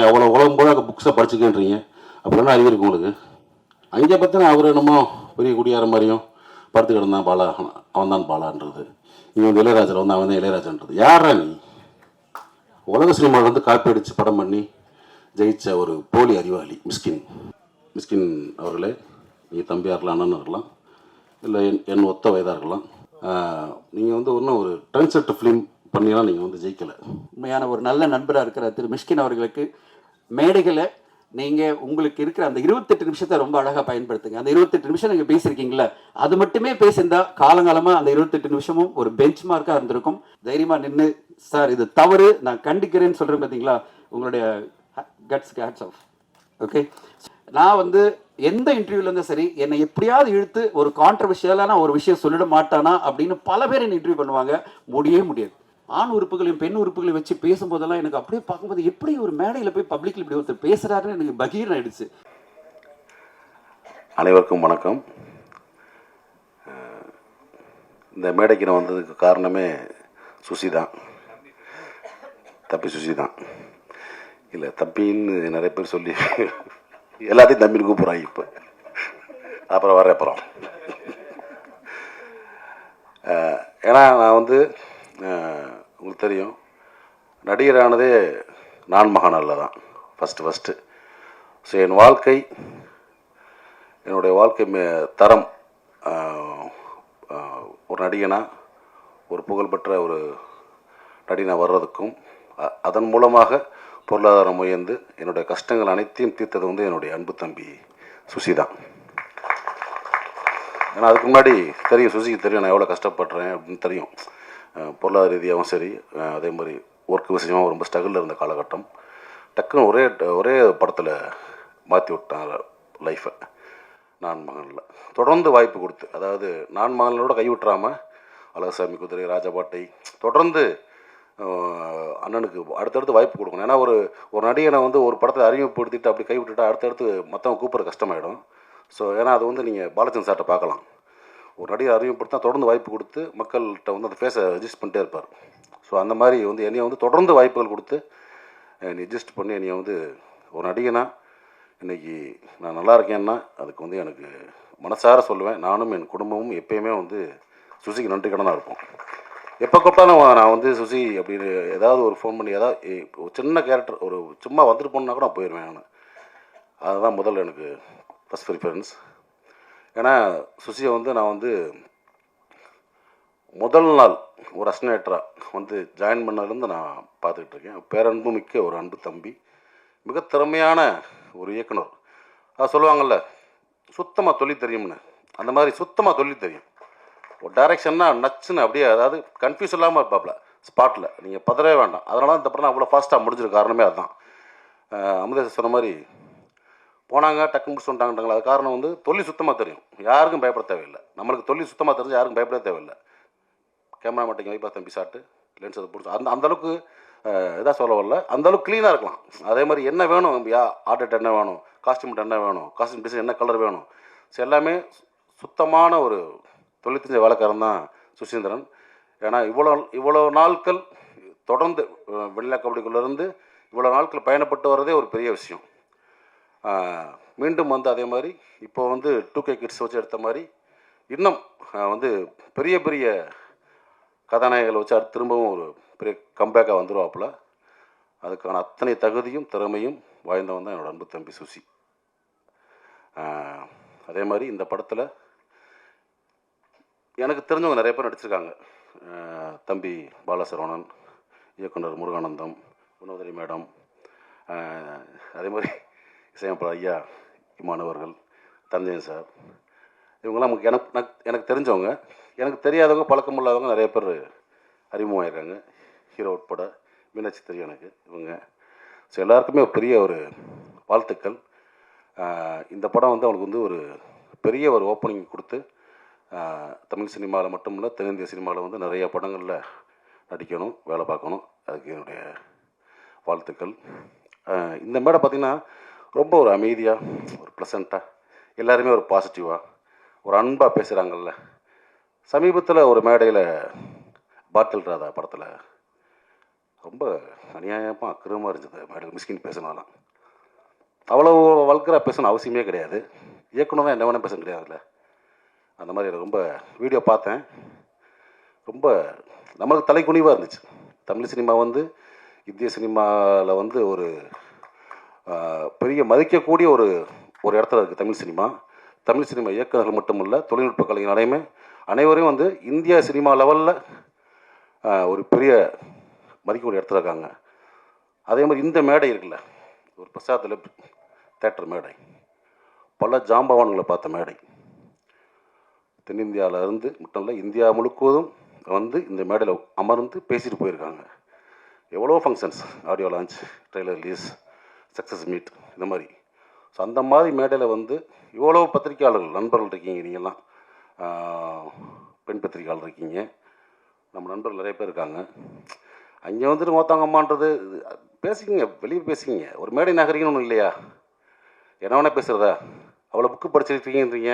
நீங்கள் அவ்வளோ உலகம் போல புக்ஸை படிச்சுக்கின்றீங்க அப்படின்னா அறிவு இருக்கு உங்களுக்கு? அங்கே பார்த்தா அவர் என்னமோ பெரிய குடியார மாதிரியும் படுத்து கிடந்தான் பாலா. அவன் தான் பாலான்றது. நீ வந்து இளையராஜர் வந்து அவன் தான் இளையராஜன்றது. யாரா நீ? உலக சினிமாவில் வந்து காப்பி அடித்து படம் பண்ணி ஜெயிச்ச ஒரு போலி அறிவாளி மிஸ்கின். மிஸ்கின் அவர்களே நீங்கள் தம்பியாக இருக்கலாம் அண்ணன் இருக்கலாம். இல்லை என் என் ஒத்த வயதாக இருக்கலாம். நீங்கள் வந்து இன்னும் ஒரு ட்ரெண்ட் செட் ஃபிலிம் பண்ணியெல்லாம் நீங்கள் வந்து ஜெயிக்கலை. உண்மையான ஒரு நல்ல நண்பராக இருக்கிற திரு மிஷ்கின் அவர்களுக்கு மேடைகளை நீங்கள் உங்களுக்கு இருக்கிற அந்த இருபத்தெட்டு நிமிஷத்தை ரொம்ப அழகாக பயன்படுத்துங்க. அந்த இருபத்தெட்டு நிமிஷம் நீங்கள் பேசியிருக்கீங்களா அது மட்டுமே பேசியிருந்தா காலங்காலமாக அந்த இருபத்தெட்டு நிமிஷமும் ஒரு பெஞ்ச் மார்க்காக இருந்திருக்கும். தைரியமாக நின்று சார் இது தவறு. நான் கண்டிக்கிறேன்னு சொல்கிறேன் பார்த்தீங்களா உங்களுடைய கட்ஸ் ஹேட்ஸ் ஆஃப் ஓகே நான் வந்து எந்த இன்டர்வியூலேருந்தும் சரி என்னை எப்படியாவது இழுத்து ஒரு கான்ட்ரவர்ஷியலான ஒரு விஷயம் சொல்லிட மாட்டானா அப்படின்னு பல பேர் என்னை இன்டர்வியூ பண்ணுவாங்க. முடியவே முடியாது. ஆண் உறுப்புகளையும் பெண் உறுப்புகளையும் வச்சு பேசும்போதெல்லாம் எனக்கு அப்படியே பார்க்கும்போது எப்படி ஒரு மேடையில் போய் பப்ளிக்கில் இப்படி ஒருத்தர் பேசுகிறாருன்னு எனக்கு பகீர் ஆயிடுச்சு. அனைவருக்கும் வணக்கம். இந்த மேடைக்கு நான் வந்ததுக்கு காரணமே சுசி தான் தப்பி சுசி தான் இல்லை தப்பின்னு நிறைய பேர் சொல்லி எல்லாத்தையும் தம்பின்னு கூப்பிட்றாங்க இப்போ. அப்புறம் வர அப்புறம். ஏன்னா நான் வந்து உங்களுக்கு தெரியும். நடிகரானதே நான் மகாநாளில் தான். ஃபஸ்ட்டு ஃபஸ்ட்டு ஸோ என் வாழ்க்கை என்னுடைய வாழ்க்கை மே தரம் ஒரு நடிகனாக ஒரு புகழ்பெற்ற ஒரு நடிகனை வர்றதுக்கும் அதன் மூலமாக பொருளாதாரம் உயர்ந்து என்னுடைய கஷ்டங்கள் அனைத்தையும் தீர்த்தது வந்து என்னுடைய அன்பு தம்பி சுசி தான். ஏன்னா அதுக்கு முன்னாடி தெரியும் சுசிக்கு தெரியும் நான் எவ்வளோ கஷ்டப்படுறேன் அப்படின்னு தெரியும். பொருளாதார ரீதியாகவும் சரி அதே மாதிரி ஒர்க் விஷயமாகவும் ரொம்ப ஸ்ட்ரகிளில் இருந்த காலகட்டம். டக்குன்னு ஒரே ஒரே படத்தில் மாற்றி விட்டாங்க லைஃப்பை நான் மகனில் தொடர்ந்து வாய்ப்பு கொடுத்து அதாவது நான் மகனோட கை விட்டுறாமல் அழகசாமி குதிரை ராஜபாட்டை தொடர்ந்து அண்ணனுக்கு அடுத்தடுத்து வாய்ப்பு கொடுக்கணும். ஏன்னா ஒரு ஒரு நடிகனை வந்து ஒரு படத்தை அறிமுகப்படுத்திட்டு அப்படி கைவிட்டுட்டா அடுத்தடுத்து மற்றவங்க கூப்பிட்ற கஷ்டமாயிடும். ஸோ ஏன்னா அது வந்து நீங்கள் பாலச்சந்திர சார்ட்ட பார்க்கலாம். ஒரு நடிகை அறிமுகப்படுத்தா தொடர்ந்து வாய்ப்பு கொடுத்து மக்கள்கிட்ட வந்து அந்த ஃபேஸை ரெஜிஸ்ட் பண்ணிட்டே இருப்பார். ஸோ அந்த மாதிரி வந்து என்னையை வந்து தொடர்ந்து வாய்ப்புகள் கொடுத்து என்னை அட்ஜஸ்ட் பண்ணி என்னையை வந்து ஒரு நடிகனா இன்னைக்கு நான் நல்லா இருக்கேன்னா அதுக்கு வந்து எனக்கு மனசார சொல்லுவேன். நானும் என் குடும்பமும் எப்பயுமே வந்து சுசிக்கு நன்றி கடனாக இருப்போம். எப்போ கூப்பிட்டாலும் நான் வந்து சுசி அப்படின்னு ஏதாவது ஒரு ஃபோன் பண்ணி ஏதாவது ஒரு சின்ன கேரக்டர் ஒரு சும்மா வந்துட்டு போனா கூட நான் போயிடுவேன் நான். அதுதான் முதல்ல எனக்கு ஃபஸ்ட் ப்ரிஃபரன்ஸ் ஏன்னா சுசியை வந்து நான் வந்து முதல் நாள் ஒரு அஸ்னேட்டராக வந்து ஜாயின் பண்ணதுலேருந்து நான் பார்த்துக்கிட்டு இருக்கேன். பேரன்பு மிக்க ஒரு அன்பு தம்பி மிக திறமையான ஒரு இயக்குனர். அது சொல்லுவாங்கள்ல சுத்தமாக தொழில் தெரியும்னு. அந்த மாதிரி சுத்தமாக தொழில் தெரியும். ஒரு டைரக்ஷன்னா நச்சுன்னு அப்படியே அதாவது கன்ஃபியூஸ் இல்லாமல் இருப்பாப்ல ஸ்பாட்டில் நீங்கள் பதறவே வேண்டாம். அதனால இந்த படம் அவ்வளோ ஃபாஸ்ட்டாக முடிஞ்சிருக்க காரணமே அதுதான் அமுதேச சொன்ன மாதிரி போனாங்க டக்குன்னு முடிச்சு வந்துட்டாங்கட்டாங்களா அது காரணம் வந்து தொழில் சுத்தமாக தெரியும். யாருக்கும் பயப்பட தேவையில்லை. நம்மளுக்கு தொழில் சுத்தமாக தெரிஞ்சு யாருக்கும் பயப்பட தேவையில்லை. கேமரா மாட்டேங்க வைப்பா தம்பி சாட்டு லென்ஸ் அதை பிடிச்சி. அந்த அந்த அளவுக்கு இதாக சொல்ல வரல. அந்த அளவுக்கு க்ளீனாக இருக்கலாம். அதே மாதிரி என்ன வேணும்? யா ஆர்டர் என்ன வேணும்? காஸ்டியூம் என்ன வேணும்? காஸ்டியூம் டிசைன் என்ன கலர் வேணும்? ஸோ எல்லாமே சுத்தமான ஒரு தொழில் தெரிஞ்ச வேலைக்காரன் தான் சுசீந்திரன். ஏன்னா இவ்வளோ இவ்வளோ நாட்கள் தொடர்ந்து அஹ், கபடிக்குள்ளேருந்து இவ்வளோ நாட்கள் பயணப்பட்டு வர்றதே ஒரு பெரிய விஷயம். மீண்டும் வந்து அதே மாதிரி இப்போ வந்து டூ கே கிட்ஸ் வச்சு எடுத்த மாதிரி இன்னும் வந்து பெரிய பெரிய கதாநாயகங்களை வச்சு அடுத்து திரும்பவும் ஒரு பெரிய கம்பேக்காக வந்துடுவாப்புல அதுக்கான அத்தனை தகுதியும் திறமையும் வாய்ந்தவன் தான் என்னோட அன்பு தம்பி சுசி. அதே மாதிரி இந்த படத்தில் எனக்கு தெரிஞ்சவங்க நிறைய பேர் நடிச்சிருக்காங்க. தம்பி பாலசரவணன் இயக்குனர் முருகானந்தம் குணோதரி மேடம் அதே மாதிரி இசையமைப்பாளர் ஐயா இமானவர்கள் தந்தையன் சார் இவங்கெல்லாம் நமக்கு எனக்கு எனக்கு- எனக்கு தெரிஞ்சவங்க. எனக்கு தெரியாதவங்க பழக்கம் இல்லாதவங்க நிறைய பேர் அறிமுகமாயிருக்காங்க. ஹீரோ உட்பட மீனாட்சி தெரியும் எனக்கு இவங்க. ஸோ எல்லாருக்குமே பெரிய ஒரு வாழ்த்துக்கள். இந்த படம் வந்து அவங்களுக்கு வந்து ஒரு பெரிய ஒரு ஓப்பனிங் கொடுத்து தமிழ் சினிமாவில் மட்டும் இல்லை தென்னிந்திய சினிமாவில் வந்து நிறைய படங்களில் நடிக்கணும் வேலை பார்க்கணும். அதுக்கு என்னுடைய வாழ்த்துக்கள். இந்த மேடை பார்த்திங்கன்னா ரொம்ப ஒரு அமைதியாக ஒரு ப்ளசண்ட்டாக எல்லாருமே ஒரு பாசிட்டிவாக ஒரு அன்பாக பேசுகிறாங்கல்ல சமீபத்தில் ஒரு மேடையில் பாட்டில் ராதா படத்தில் ரொம்ப அநியாயமாக அக்கிரமாக இருந்தது மேடம் மிஸ்கின் பேசினாலாம் அவ்வளோ வல்கராக பேசணும் அவசியமே கிடையாது. இயக்குனரும் என்ன வேணால் பேச கிடையாதுல்ல. அந்த மாதிரி எனக்கு ரொம்ப வீடியோ பார்த்தேன். ரொம்ப நம்மளுக்கு தலைக்குனிவாக இருந்துச்சு. தமிழ் சினிமா வந்து இந்திய சினிமாவில் வந்து ஒரு பெரிய மதிக்கக்கூடிய ஒரு ஒரு இடத்துல இருக்குது தமிழ் சினிமா. தமிழ் சினிமா இயக்குநர்கள் மட்டுமல்ல தொழில்நுட்ப கலைஞர்களையுமே அனைவரையும் வந்து இந்தியா சினிமா லெவலில் ஒரு பெரிய மதிக்கக்கூடிய இடத்துல இருக்காங்க. அதே மாதிரி இந்த மேடை இருக்குல்ல ஒரு பிரசாத்தில் தேட்டர் மேடை. பல ஜாம்பவான்களை பார்த்த மேடை. தென்னிந்தியாவில் இருந்து மட்டும் இல்லை இந்தியா முழுக்குவதும் வந்து இந்த மேடையில் அமர்ந்து பேசிட்டு போயிருக்காங்க. எவ்வளோ functions audio launch trailer release success meet இந்த மாதிரி. ஸோ அந்த மாதிரி மேடையில் வந்து இவ்வளோ பத்திரிக்கையாளர்கள் நண்பர்கள் இருக்கீங்க நீங்கள்லாம் பெண் பத்திரிகையாளர் இருக்கீங்க. நம்ம நண்பர்கள் நிறைய பேர் இருக்காங்க. அங்கே வந்துட்டு மொத்தவங்க அம்மான்றது பேசிக்கிங்க வெளியே பேசிக்கிங்க. ஒரு மேடை நகரிங்கன்னு ஒன்றும் இல்லையா? என்ன வேணால் பேசுகிறதா அவ்வளோ புக்கு படிச்சிருக்கீங்கன்றீங்க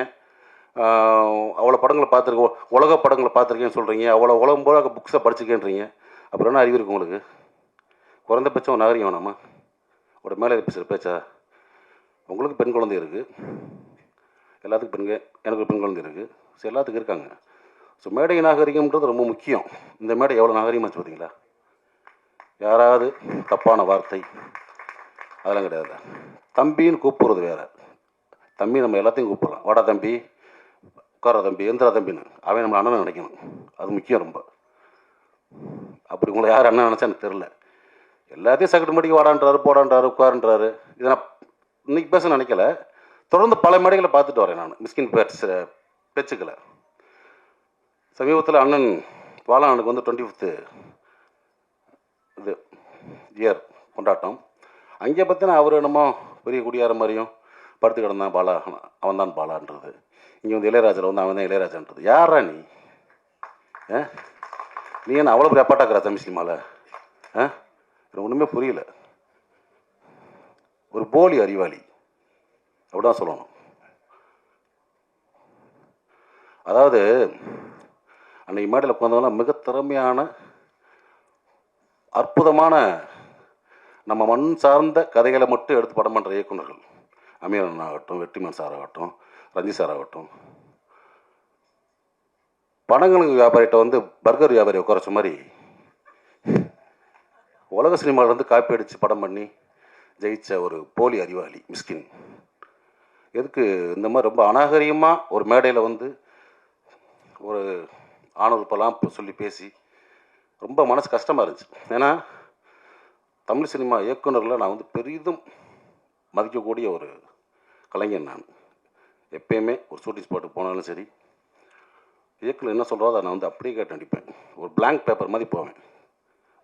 அவ்வளோ படங்களை பார்த்துருக்கோம் உலக படங்களை பார்த்துருக்கேன்னு சொல்கிறீங்க அவ்வளோ உலகம் போல புக்ஸை படிச்சிருக்கேன்றீங்க அப்புறம் என்ன அறிவு இருக்கு உங்களுக்கு? குறைந்தபட்சம் ஒரு நாகரிகம் வேணாமா? ஒரு மேலே பேசுகிற பேச்சா உங்களுக்கு பெண் குழந்தை இருக்குது எல்லாத்துக்கும் பெண்க எனக்கு பெண் குழந்தை இருக்குது ஸோ எல்லாத்துக்கும் இருக்காங்க. ஸோ மேடை நாகரிகம்ன்றது ரொம்ப முக்கியம். இந்த மேடை எவ்வளோ நாகரிகமாச்சு பார்த்தீங்களா? யாராவது தப்பான வார்த்தை அதெல்லாம் கிடையாது. தம்பின்னு கூப்பிடுறது வேறு. தம்பி நம்ம எல்லாத்தையும் கூப்பிடலாம். வாடா தம்பி உட்கார தம்பி எந்திரா தம்பின்னு. அவன் நம்ம அண்ணன் நினைக்கணும். அது முக்கியம் ரொம்ப. அப்படி உங்களை யார் அண்ணன் நினச்சா எனக்கு தெரில எல்லாத்தையும் சகட்டு மடிக்கு வாடான்றாரு போடான்றாரு உட்காருன்றாரு. இதை நான் இன்னைக்கு பேச நினைக்கல. தொடர்ந்து பல மேடைகளை பார்த்துட்டு வரேன் நான் மிஸ்கின் பேட்ஸ் பேச்சுக்களை. சமீபத்தில் அண்ணன் பாலானுக்கு வந்து டுவெண்ட்டி ஃபிஃப்த்து இது இயர் கொண்டாட்டம். அங்கே பார்த்தினா அவர் என்னமோ பெரிய குடியார மாதிரியும் படுத்து கிடந்தான் பாலா அவன் தான் பாலான்றது. இங்கே வந்து இளையராஜர் வந்து அவன் தான் இளையராஜான்றது. யாரா நீ? ஆ நீ என்ன அவ்வளோ பெரிய அப்பாட்டாக்குறா தமிழ் சினிமாவில் ஆ எனக்கு ஒன்றுமே புரியல. ஒரு போலி அறிவாளி. அப்படிதான் சொல்லணும். அதாவது அன்னைக்கு மேடையில் உட்காந்தவங்களாம் மிக திறமையான அற்புதமான நம்ம மண் சார்ந்த கதைகளை மட்டும் எடுத்து படம் பண்ணுற இயக்குநர்கள். அமீரன் ஆகட்டும் வெற்றிமன் சார் ஆகட்டும் ரஞ்சி சார் ஆகட்டும். பணங்களுக்கு வியாபாரிகிட்ட வந்து பர்கர் வியாபாரி உட்காரச்ச மாதிரி உலக சினிமாவிலேருந்து காப்பி அடித்து படம் பண்ணி ஜெயித்த ஒரு போலி அறிவாளி மிஸ்கின். எதுக்கு இந்த மாதிரி ரொம்ப அநாகரிகமாக ஒரு மேடையில் வந்து ஒரு ஆணுறுப்பெல்லாம் சொல்லி பேசி ரொம்ப மனசு கஷ்டமாக இருந்துச்சு. ஏன்னா தமிழ் சினிமா இயக்குநரில் நான் வந்து பெரிதும் மதிக்கக்கூடிய ஒரு கலைஞன் நான். எப்பயுமே ஒரு ஷூட்டிங் ஸ்பாட்டுக்கு போனாலும் சரி. இயக்குனர் என்ன சொல்கிறோ அதை நான் வந்து அப்படியே கேட்டு நடிப்பேன். ஒரு பிளாங்க் பேப்பர் மாதிரி போவேன்.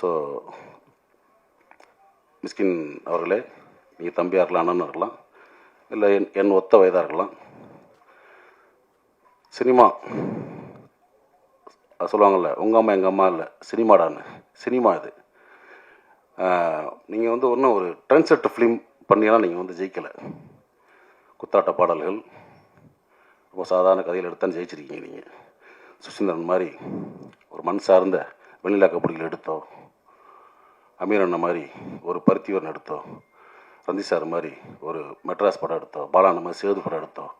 ஸோ மிஸ்கின் அவர்களே நீங்கள் தம்பியாக இருக்கலாம் அண்ணன் இருக்கலாம் இல்லை என் என் ஒத்த வயதாக இருக்கலாம். சினிமா அது சொல்லுவாங்கள்ல உங்கள் அம்மா எங்கள் அம்மா இல்லை சினிமாடான்னு. சினிமா இது. நீங்கள் வந்து ஒன்றும் ஒரு ட்ரெண்ட் செட் ஃபிலிம் பண்ணியெல்லாம் நீங்கள் வந்து ஜெயிக்கலை. குத்தாட்ட பாடல்கள் ரொம்ப சாதாரண கதையில் எடுத்தாலும் ஜெயிச்சிருக்கீங்க நீங்கள் சுசீந்திரன் மாதிரி ஒரு மண் சார்ந்த வெண்ணிலா கபடிகள் எடுத்தோம். அமீர் அண்ணன் மாதிரி ஒரு பருத்திவரன் எடுத்தோம் ரந்தி சார் மாதிரி ஒரு மெட்ராஸ் படம் எடுத்தோம். பாலாண்ண மாதிரி சேது படம் எடுத்தோம்.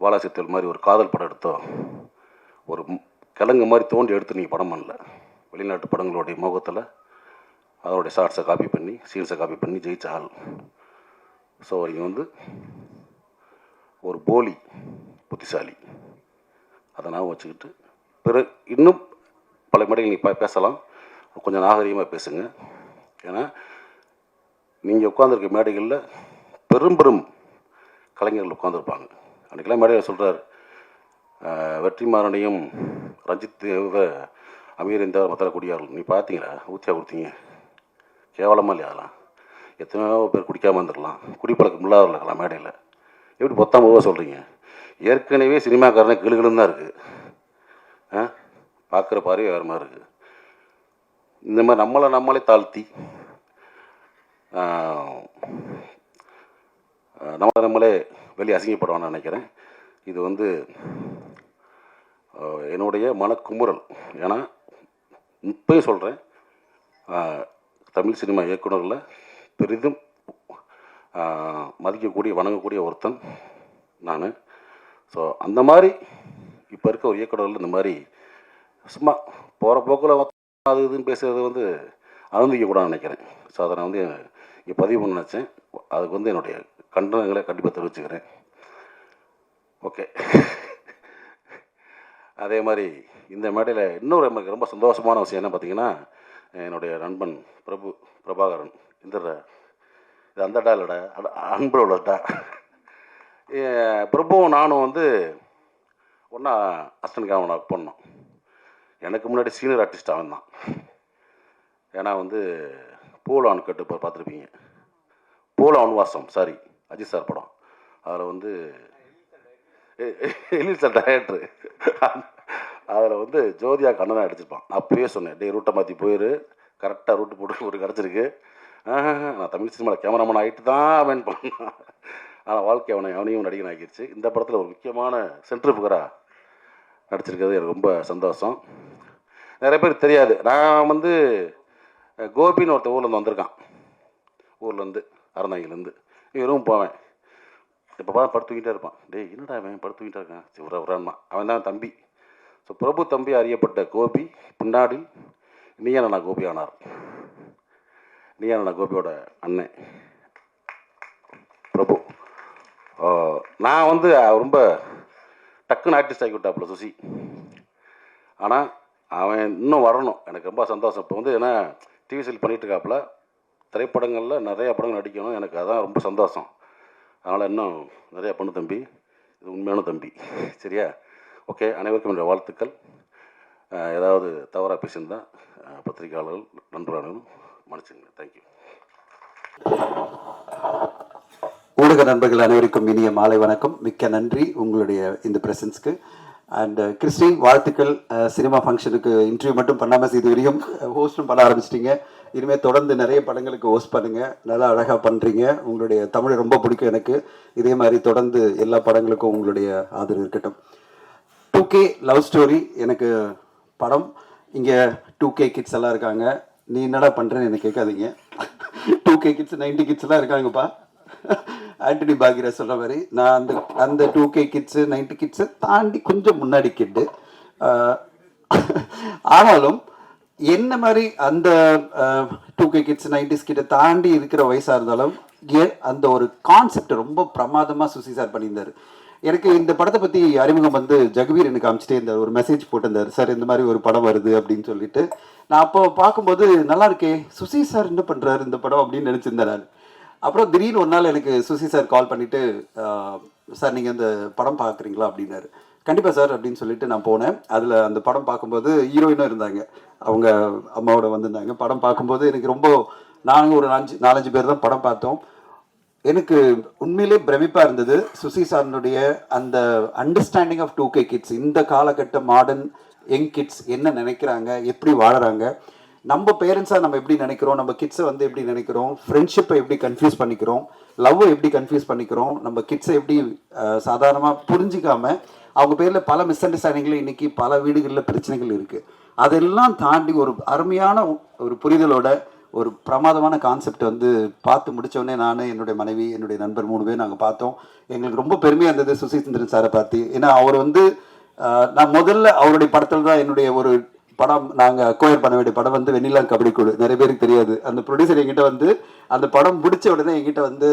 பாலாசித்தல் மாதிரி ஒரு காதல் படம் எடுத்தோம். ஒரு கிழங்கு மாதிரி தோண்டி எடுத்து நீங்கள் படம் பண்ணல. வெளிநாட்டு படங்களுடைய முகத்தில் அதோடைய ஷார்ட்ஸை காப்பி பண்ணி சீன்ஸை காப்பி பண்ணி ஜெயிச்ச ஆள். ஸோ நீங்கள் வந்து ஒரு போலி புத்திசாலி. அதை நான் வச்சுக்கிட்டு பிற இன்னும் பல மேடைகள் நீங்கள் பேசலாம். கொஞ்சம் நாகரிகமாக பேசுங்க. ஏன்னா நீங்கள் உட்காந்துருக்க மேடைகளில் பெரும் பெரும் கலைஞர்கள் உட்காந்துருப்பாங்க அன்றைக்கெல்லாம் மேடையில் சொல்கிறார் வெற்றிமாறனையும் ரஞ்சித் அமீர் இந்த மத்தல குடியார்கள் நீ பார்த்தீங்களா ஊத்தியா கொடுத்தீங்க கேவலமாக இல்லையா அதெல்லாம்? எத்தனையோ பேர் குடிக்காமல் வந்துடலாம் குடிப்பழக்கம் இல்லாதவர்கள் இருக்கலாம் மேடையில். எப்படி பொத்தாம் போக சொல்கிறீங்க ஏற்கனவே சினிமாக்காரனே கிளுகிளுன்னு தான் இருக்குது ஆ பார்க்குற பார்வை வேறு மாதிரி இருக்குது இந்த மாதிரி நம்மளை நம்மளே தாழ்த்தி நம்மளை நம்மளே வெளியே அசிங்கப்படுவான்னு நினைக்கிறேன். இது வந்து என்னுடைய மனக்குமுறல். ஏன்னா இப்பயும் சொல்கிறேன் தமிழ் சினிமா இயக்குனரில் பெரிதும் மதிக்கக்கூடிய வணங்கக்கூடிய ஒருத்தன் நான். ஸோ அந்த மாதிரி இப்போ இருக்க ஒரு இயக்குனர்கள் இந்த மாதிரி சும்மா போகிற போக்கில் அது இதுன்னு பேசுகிறது வந்து அனுமதிக்கக்கூடாதுன்னு நினைக்கிறேன். ஸோ அதை நான் வந்து இங்கே பதிவு பண்ண நினச்சேன். அதுக்கு வந்து என்னுடைய கண்டனங்களை கண்டிப்பாக தெரிவிச்சுக்கிறேன். ஓகே அதே மாதிரி இந்த மேடையில் இன்னொரு எனக்கு ரொம்ப சந்தோஷமான விஷயம் என்ன பார்த்தீங்கன்னா என்னுடைய நண்பன் பிரபு பிரபாகரன் இந்த இது அந்த டா இல்லைடா அன்பில் உள்ளடா பிரபுவும் நானும் வந்து ஒன்றா அஸ்டன் காமன் பண்ணோம். எனக்கு முன்னாடி சீனியர் ஆர்டிஸ்ட் அவன் தான் ஏன்னா வந்து பூலான் கட்டு இப்போ பார்த்துருப்பீங்க. பூலான் வாசம் சாரி அஜித் சார் படம். அதில் வந்து எலில் சார் டயட்ரு அதில் வந்து ஜோதியா கண்ணனை அடிச்சிருப்பான் அப்பயே சொன்னேன் டே ரூட்டை மாற்றி போயிரு. கரெக்டாக ரூட்டு போட்டு ஒரு கிடச்சிருக்கு. நான் தமிழ் சினிமாவில் கேமராமேன் ஆகிட்டு தான் அவன் பண்ணான். ஆனால் வாழ்க்கை அவனை அவனையும் நடிகன் ஆகிடுச்சு இந்த படத்தில் ஒரு முக்கியமான சென்ட்ரு புகரா நடிச்சிருக்கிறது எனக்கு ரொம்ப சந்தோஷம். நிறைய பேருக்கு தெரியாது. நான் வந்து கோபின்னு ஒருத்தன் ஊர்லேருந்து வந்திருக்கான். ஊர்லேருந்து அறந்தாங்கிலேருந்து இவரும் போவேன். இப்போ பார்த்து படுத்துக்கிட்டே இருப்பான். டேய் என்னடா அவன் படுத்துக்கிட்டே இருக்கான்? சரி உர உரான்மா அவன் தான் தம்பி. ஸோ பிரபு தம்பி அறியப்பட்ட கோபி பின்னாடி நீயானா கோபி ஆனார்? நீயானா கோபியோட அண்ணன் பிரபு. நான் வந்து ரொம்ப டக்குன்னு ஆர்டிஸ்ட் ஆகி விட்டாப்புல சுசி. ஆனால் அவன் இன்னும் வரணும். எனக்கு ரொம்ப சந்தோஷம். இப்போ வந்து ஏன்னா டிவி சீல் பண்ணிட்டு இருக்காப்புல திரைப்படங்களில் நிறையா படங்கள் நடிக்கணும். எனக்கு அதான் ரொம்ப சந்தோஷம். அதனால் இன்னும் நிறையா பண்ணு தம்பி இது உண்மையான தம்பி. சரியா? ஓகே அனைவருக்கும் என்னுடைய வாழ்த்துக்கள். ஏதாவது தவறாக பேசியிருந்தா பத்திரிகையாளர்கள் நண்பர்களும் மன்னிச்சுங்க தேங்க்யூ ஊடக நண்பர்கள் அனைவருக்கும் இனிய மாலை வணக்கம். மிக்க நன்றி உங்களுடைய இந்த பிரசன்ஸ்க்கு அண்ட் கிறிஸ்டின் uh, வாழ்த்துக்கள். சினிமா ஃபங்க்ஷனுக்கு இன்டர்வியூ மட்டும் பண்ணாமல் இது வரையும் uh, ஹோஸ்டும் பண்ண ஆரம்பிச்சிட்டிங்க. இனிமேல் தொடர்ந்து நிறைய படங்களுக்கு ஹோஸ்ட் பண்ணுங்கள் நல்லா அழகாக பண்ணுறீங்க உங்களுடைய தமிழ் ரொம்ப பிடிக்கும் எனக்கு. இதே மாதிரி தொடர்ந்து எல்லா படங்களுக்கும் உங்களுடைய ஆதரவு இருக்கட்டும். டூ கே லவ் ஸ்டோரி எனக்கு படம். இங்கே டூ கே கிட்ஸ் எல்லாம் இருக்காங்க. நீ என்னடா பண்ணுறேன்னு எனக்கு கேட்காதீங்க. Two K kids ninety kids எல்லாம் இருக்காங்கப்பா. ஆண்டனி பாகிரா சொல்கிற மாதிரி நான் அந்த அந்த டூ கே கிட்ஸு நைன்டி கிட்ஸை தாண்டி கொஞ்சம் முன்னாடி கிட்டு ஆனாலும் என்ன மாதிரி அந்த டூ கே கிட்ஸ் நைன்டிஸ் கிட்ட தாண்டி இருக்கிற வயசாக இருந்தாலும் அந்த ஒரு கான்செப்ட் ரொம்ப பிரமாதமாக சுசி சார் பண்ணியிருந்தார். எனக்கு இந்த படத்தை பற்றி அறிமுகம் வந்து ஜெகவீர் எனக்கு அமிச்சிட்டே இருந்தார். ஒரு மெசேஜ் போட்டிருந்தார். சார் இந்த மாதிரி ஒரு படம் வருது அப்படின்னு சொல்லிட்டு. நான் அப்போ பார்க்கும்போது நல்லா இருக்கே சுசி சார் என்ன பண்ணுறாரு இந்த படம்? அப்படின்னு நினச்சிருந்தேன் நான். அப்புறம் திடீர்னு ஒரு நாள் எனக்கு சுசி சார் கால் பண்ணிவிட்டு சார் நீங்கள் இந்த படம் பார்க்குறீங்களா? அப்படின்னாரு. கண்டிப்பாக சார் அப்படின்னு சொல்லிட்டு நான் போனேன். அதில் அந்த படம் பார்க்கும்போது ஹீரோயினும் இருந்தாங்க. அவங்க அம்மாவோட வந்திருந்தாங்க. படம் பார்க்கும்போது எனக்கு ரொம்ப நாங்கள் ஒரு நாலஞ்சு நாலஞ்சு பேர் தான் படம் பார்த்தோம். எனக்கு உண்மையிலே பிரமிப்பாக இருந்தது சுசி சாரனுடைய அந்த understanding of two K kids இந்த காலகட்ட மாடர்ன் யங் கிட்ஸ் என்ன நினைக்கிறாங்க எப்படி வாழறாங்க? நம்ம பேரண்ட்ஸாக நம்ம எப்படி நினைக்கிறோம்? நம்ம கிட்ஸை வந்து எப்படி நினைக்கிறோம்? ஃப்ரெண்ட்ஷிப்பை எப்படி கன்ஃபியூஸ் பண்ணிக்கிறோம்? லவ்வை எப்படி கன்ஃபியூஸ் பண்ணிக்கிறோம்? நம்ம கிட்ஸை எப்படி சாதாரணமாக புரிஞ்சிக்காம அவங்க பேரில் பல மிஸ் அண்டர்ஸ்டாண்டிங்கில் இன்றைக்கி பல வீடுகளில் பிரச்சனைகள் இருக்குது அதெல்லாம் தாண்டி ஒரு அருமையான ஒரு புரிதலோட ஒரு பிரமாதமான கான்செப்ட் வந்து பார்த்து முடித்தோடனே நான் என்னுடைய மனைவி என்னுடைய நண்பர் மூணு பேர் நாங்கள் பார்த்தோம். எங்களுக்கு ரொம்ப பெருமையாக இருந்தது சுசீந்திரன் சாரை பார்த்து. ஏன்னா அவர் வந்து நான் முதல்ல அவருடைய படத்தில் தான் என்னுடைய ஒரு படம் நாங்கள் அக்வயர் பண்ண வேண்டிய படம் வந்து வெண்ணிலா கபடி குழு. நிறைய பேருக்கு தெரியாது. அந்த ப்ரொடியூசர் என்கிட்ட வந்து அந்த படம் முடிச்ச உடனே என்கிட்ட வந்து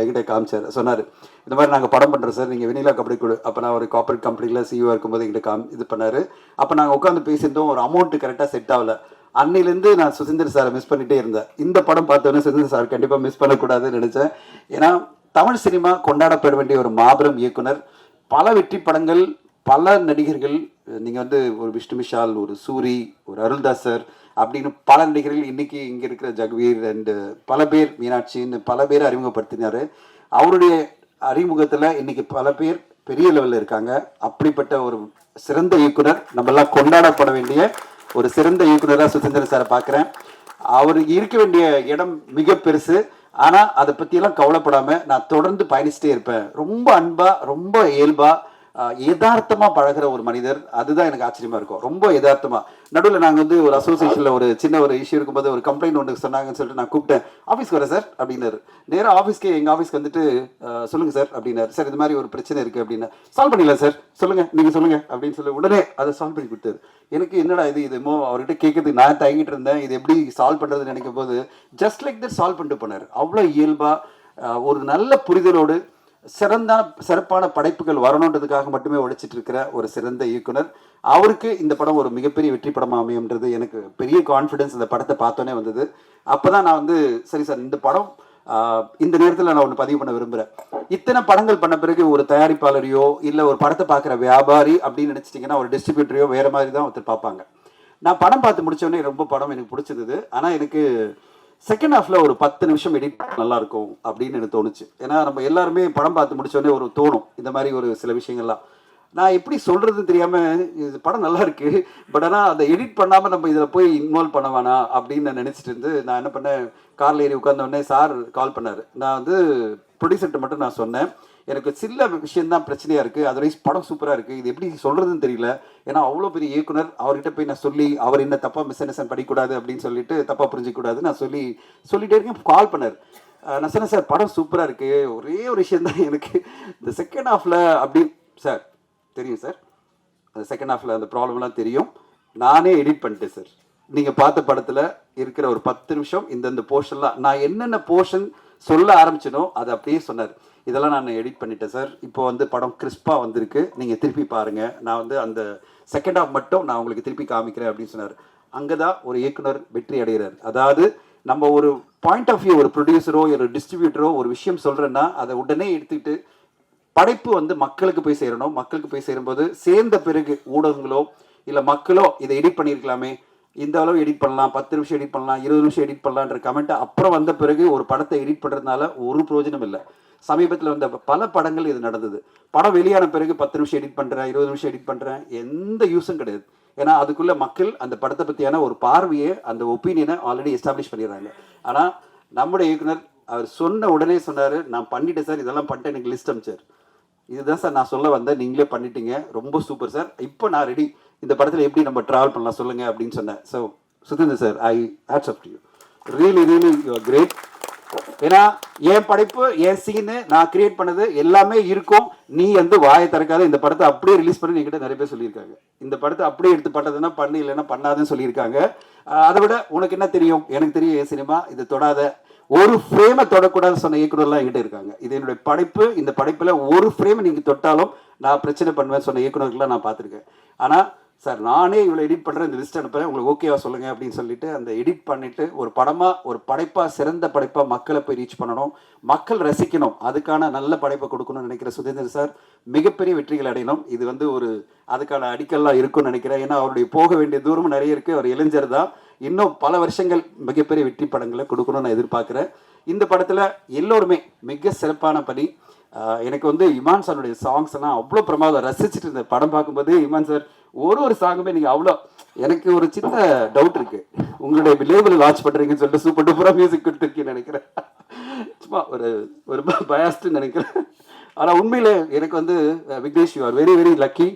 என்கிட்ட காமிச்சார். சொன்னார் இந்த மாதிரி நாங்கள் படம் பண்ணுறோம் சார். நீங்கள் வெண்ணிலா கபடி குழு. அப்போ நான் ஒரு கார்பரேட் கம்பெனியில் சிஇஓ இருக்கும்போது என்கிட்ட காம் இது பண்ணார். அப்போ நாங்கள் உட்காந்து பேசியிருந்தோம். ஒரு அமௌண்ட் கரெக்டாக செட் ஆகல. அன்னிலேருந்து நான் சுசீந்திர சாரை மிஸ் பண்ணிட்டே இருந்தேன். இந்த படம் பார்த்தோன்னே சுசீந்திர சார் கண்டிப்பாக மிஸ் பண்ணக்கூடாதுன்னு நினச்சேன். ஏன்னா தமிழ் சினிமா கொண்டாடப்பட வேண்டிய ஒரு மாபெரும் இயக்குனர். பல வெற்றி படங்கள் பல நடிகர்கள் நீங்கள் வந்து ஒரு விஷ்ணு விஷால் ஒரு சூரி ஒரு அருள்தாசர் அப்படின்னு பல நடிகர்கள் இன்னைக்கு இங்கே இருக்கிற ஜகவீர் அண்டு பல பேர் மீனாட்சின்னு பல பேர் அறிமுகப்படுத்தினார். அவருடைய அறிமுகத்தில் இன்னைக்கு பல பேர் பெரிய லெவலில் இருக்காங்க. அப்படிப்பட்ட ஒரு சிறந்த இயக்குனர் நம்மெல்லாம் கொண்டாடப்பட வேண்டிய ஒரு சிறந்த இயக்குனராக சுதந்திரன் சாரை பார்க்குறேன் அவருக்கு இருக்க வேண்டிய இடம் மிக பெருசு. ஆனால் அதை பற்றியெல்லாம் கவலைப்படாமல் நான் தொடர்ந்து பயணிச்சுட்டே இருப்பேன். ரொம்ப அன்பாக ரொம்ப இயல்பாக யதார்த்தமாக பழகிற பழகுற ஒரு மனிதர் அதுதான் எனக்கு ஆச்சரியமாக இருக்கும். ரொம்ப யதார்த்தமாக நடுவில் நாங்கள் வந்து ஒரு அசோசியேஷனில் ஒரு சின்ன ஒரு இஷ்யூ இருக்கும்போது ஒரு கம்ப்ளைண்ட் ஒன்று சொன்னாங்கன்னு சொல்லிட்டு நான் கூப்பிட்டேன். ஆஃபீஸ்க்கு வரேன் சார் அப்படின்னாரு. நேராக ஆஃபீஸ்க்கு எங்கள் ஆஃபீஸ்க்கு வந்துட்டு சொல்லுங்கள் சார் அப்படின்னாரு. சார் இது மாதிரி ஒரு பிரச்சனை இருக்குது அப்படின்னா சால்வ் பண்ணிடலாம் சார் சொல்லுங்கள் நீங்கள் சொல்லுங்கள் அப்படின்னு சொல்லி உடனே அதை சால்வ் பண்ணி கொடுத்தாரு. எனக்கு என்னடா இது இதுமோ அவர்கிட்ட கேட்கறதுக்கு நான் தயங்கிட்டு இருந்தேன். இது எப்படி சால்வ் பண்ணுறதுன்னு நினைக்கும் போது ஜஸ்ட் லைக் தட் சால்வ் பண்ணிட்டு போனார். அவ்வளோ இயல்பாக ஒரு நல்ல புரிதலோடு சிறந்த சிறப்பான படைப்புகள் வரணுன்றதுக்காக மட்டுமே உழைச்சிட்டு இருக்கிற ஒரு சிறந்த இயக்குனர். அவருக்கு இந்த படம் ஒரு மிகப்பெரிய வெற்றி படமாக அமையும்ன்றது எனக்கு பெரிய கான்ஃபிடென்ஸ் இந்த படத்தை பார்த்தோன்னே வந்தது. அப்போ தான் நான் வந்து சரி சார் இந்த படம் இந்த நேரத்தில் நான் ஒன்று பதிவு பண்ண விரும்புகிறேன் இத்தனை படங்கள் பண்ண பிறகு ஒரு தயாரிப்பாளரையோ இல்லை ஒரு படத்தை பார்க்குற வியாபாரி அப்படின்னு நினச்சிட்டிங்கன்னா ஒரு டிஸ்ட்ரிபியூட்டரையோ வேறு மாதிரி தான் ஒருத்தர் பார்ப்பாங்க. நான் படம் பார்த்து முடித்தோடனே ரொம்ப படம் எனக்கு பிடிச்சிருந்தது. ஆனால் எனக்கு செகண்ட் ஹாஃப்ல ஒரு பத்து நிமிஷம் எடிட் நல்லா இருக்கும் அப்படின்னு எனக்கு தோணுச்சு. ஏன்னா நம்ம எல்லாருமே படம் பார்த்து முடிச்சோடனே ஒரு தோணும். இந்த மாதிரி ஒரு சில விஷயங்கள்லாம். நான் எப்படி சொல்றதுன்னு தெரியாம இது படம் நல்லா இருக்கு பட் ஆனால் அதை எடிட் பண்ணாம நம்ம இதில் போய் இன்வால்வ் பண்ண வேணாம் அப்படின்னு நான் நினைச்சிட்டு இருந்து நான் என்ன பண்ணேன்? கார்ல ஏறி உட்கார்ந்த உடனே சார் கால் பண்ணார். நான் வந்து ப்ரொடியூசர்கிட்ட மட்டும் நான் சொன்னேன். எனக்கு சில விஷயம்தான் பிரச்சனையாக இருக்குது அதர்வைஸ் படம் சூப்பராக இருக்குது இது எப்படி சொல்கிறதுன்னு தெரியல. ஏன்னா அவ்வளோ பெரிய இயக்குனர் அவர்கிட்ட போய் நான் சொல்லி அவர் என்ன தப்பாக மிஸ் படிக்கக்கூடாது அப்படின்னு சொல்லிட்டு தப்பாக புரிஞ்சிக்க நான் சொல்லி சொல்லிட்டே இருக்கேன். கால் பண்ணார். நான் சொன்னேன் சார் படம் சூப்பராக இருக்குது ஒரே ஒரு விஷயம் தான் எனக்கு. இந்த செகண்ட் ஹாஃபில் அப்படி சார் தெரியும் சார். அந்த செகண்ட் ஹாஃபில் அந்த ப்ராப்ளம்லாம் தெரியும். நானே எடிட் பண்ணிட்டேன் சார். நீங்கள் பார்த்த படத்தில் இருக்கிற ஒரு பத்து நிமிஷம் இந்தந்த போர்ஷன்லாம் நான் என்னென்ன போர்ஷன் சொல்ல ஆரம்பிச்சனோ அதை அப்படியே சொன்னார். இதெல்லாம் நான் எடிட் பண்ணிட்டேன் சார் இப்போ வந்து படம் கிறிஸ்பாக வந்திருக்கு. நீங்கள் திருப்பி பாருங்க. நான் வந்து அந்த செகண்ட் ஹாஃப் மட்டும் நான் உங்களுக்கு திருப்பி காமிக்கிறேன் அப்படின்னு சொன்னார். அங்கே தான் ஒரு இயக்குனர் வெற்றி அடைகிறார். அதாவது நம்ம ஒரு பாயிண்ட் ஆஃப் வியூ ஒரு ப்ரொடியூசரோ ஒரு டிஸ்ட்ரிபியூட்டரோ ஒரு விஷயம் சொல்கிறேன்னா அதை உடனே எடுத்துக்கிட்டு படைப்பு வந்து மக்களுக்கு போய் சேரணும். மக்களுக்கு போய் சேரும்போது சேர்ந்த பிறகு ஊடகங்களோ இல்லை மக்களோ இதை எடிட் பண்ணியிருக்கலாமே. இந்த அளவு எடிட் பண்ணலாம் பத்து நிமிஷம் எடிட் பண்ணலாம் இருபது நிமிஷம் எடிட் பண்ணலான்ற கமெண்ட் அப்புறம் வந்த பிறகு ஒரு படத்தை எடிட் பண்ணுறதுனால ஒரு பிரயோஜனம் இல்லை. சமீபத்தில் வந்த பல படங்கள் இது நடந்தது. படம் வெளியான பிறகு பத்து நிமிஷம் எடிட் பண்ணுறேன் இருபது நிமிஷம் எடிட் பண்ணுறேன் எந்த யூஸும் கிடையாது. ஏன்னா அதுக்குள்ளே மக்கள் அந்த படத்தை பற்றியான ஒரு பார்வையை அந்த ஒப்பீனியனை ஆல்ரெடி எஸ்டாப்ளிஷ் பண்ணிடுறாங்க. ஆனால் நம்முடைய இயக்குனர் அவர் சொன்ன உடனே சொன்னார் நான் பண்ணிட்டேன் சார் இதெல்லாம் பண்ணிட்டேன் எனக்கு லிஸ்ட் அமிச்சார். இதுதான் சார் நான் சொல்ல வந்தேன் நீங்களே பண்ணிட்டீங்க ரொம்ப சூப்பர் சார். இப்போ நான் ரெடி இந்த படத்தில் எப்படி நம்ம ட்ராவல் பண்ணலாம் சொல்லுங்கள் அப்படின்னு சொன்னேன். ஸோ சுதந்திர sir I hats off to you really really great ஏன்னா என் படைப்பு என் சீனு நான் கிரியேட் பண்ணது எல்லாமே இருக்கும். நீ வந்து வாயை திறக்காத இந்த படத்தை அப்படியே ரிலீஸ் பண்ணி என்கிட்ட நிறைய பேர் சொல்லியிருக்காங்க. இந்த படத்தை அப்படியே எடுத்து பண்ணதுன்னா பண்ணு இல்லைன்னா பண்ணாதுன்னு சொல்லியிருக்காங்க. அதை விட உனக்கு என்ன தெரியும்? எனக்கு தெரியும் என் சினிமா இது தொடாத. ஒரு ஃப்ரேமை தொடக்கூடாதுன்னு சொன்ன இயக்குனர்லாம் என்கிட்ட இருக்காங்க. இது என்னுடைய படைப்பு. இந்த படைப்பில் ஒரு ஃப்ரேம் நீங்க தொட்டாலும் நான் பிரச்சனை பண்ணுவேன் சொன்ன இயக்குனர்கள்லாம் நான் பார்த்துருக்கேன். ஆனா சார் நானே இவ்வளோ எடிட் பண்ணுறேன் இந்த லிஸ்ட் அனுப்புகிறேன் உங்களுக்கு ஓகேவா சொல்லுங்கள் அப்படின்னு சொல்லிட்டு அந்த எடிட் பண்ணிவிட்டு ஒரு படமாக ஒரு படைப்பாக சிறந்த படைப்பாக மக்களை போய் ரீச் பண்ணணும். மக்கள் ரசிக்கணும். அதுக்கான நல்ல படைப்பை கொடுக்கணும்னு நினைக்கிற சுதேந்தர் சார் மிகப்பெரிய வெற்றிகள் அடையணும். இது வந்து ஒரு அதுக்கான அடிக்கல்லாம் இருக்கும்னு நினைக்கிறேன். ஏன்னா அவருடைய போக வேண்டிய தூரமும் நிறைய இருக்குது அவர் இளைஞர் தான். இன்னும் பல வருஷங்கள் மிகப்பெரிய வெற்றி படங்களை கொடுக்கணும்னு நான் எதிர்பார்க்குறேன். இந்த படத்தில் எல்லோருமே மிக சிறப்பான பணி எனக்கு வந்து இமான் சாருடைய சாங்ஸ் எல்லாம் அவ்வளோ பிரமாதம் ரசிச்சுட்டு இருந்தேன். படம் பார்க்கும்போது இமான் சார் ஒரு ஒரு சாங்குமே நீங்கள் அவ்வளோ எனக்கு ஒரு சின்ன டவுட் இருக்கு. உங்களுடைய லேபிள் லான்ச் பண்ணுறீங்கன்னு சொல்லிட்டு சூப்பர் டூப்பராக மியூசிக் கொடுத்துருக்கீங்கன்னு நினைக்கிறேன். சும்மா ஒரு ஒரு பயாஸ்ட்டு நினைக்கிறேன். ஆனால் உண்மையிலே எனக்கு வந்து Vignesh you are very very lucky